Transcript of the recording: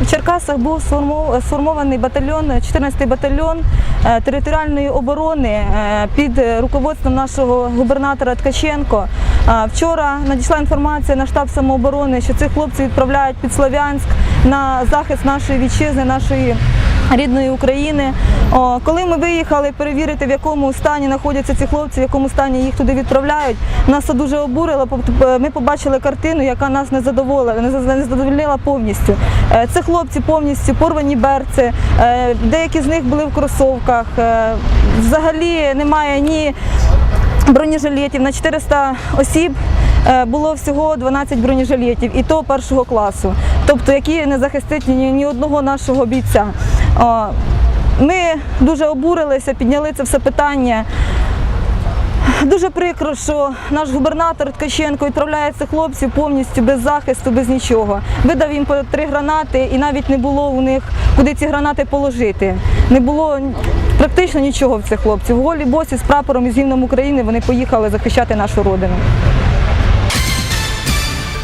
В Черкасах був сформований батальйон, 14-й батальйон е, територіальної оборони е, під руководством нашого губернатора Ткаченко. Вчора надійшла інформація на штаб самооборони, що цих хлопців відправляють під Слов'янськ на захист нашої вітчизни, нашої рідної України. Коли ми виїхали перевірити, в якому стані знаходяться ці хлопці, в якому стані їх туди відправляють, нас це дуже обурило. Ми побачили картину, яка нас не задоволила, не за- задовольнила повністю. Е, Це хлопці повністю порвані берці, е, деякі з них були в кросовках. е, Взагалі немає ні бронежилетів. На 400 осіб е, було всього 12 бронежилетів, і то першого класу, тобто які не захистять ні, ні одного нашого бійця. Ми дуже обурилися, підняли це все питання. Дуже прикро, що наш губернатор Ткаченко відправляє цих хлопців повністю без захисту, без нічого. Видав їм по три гранати, і навіть не було у них куди ці гранати положити. Не було практично нічого в цих хлопців. Голі босі з прапором і з гімном України вони поїхали захищати нашу родину.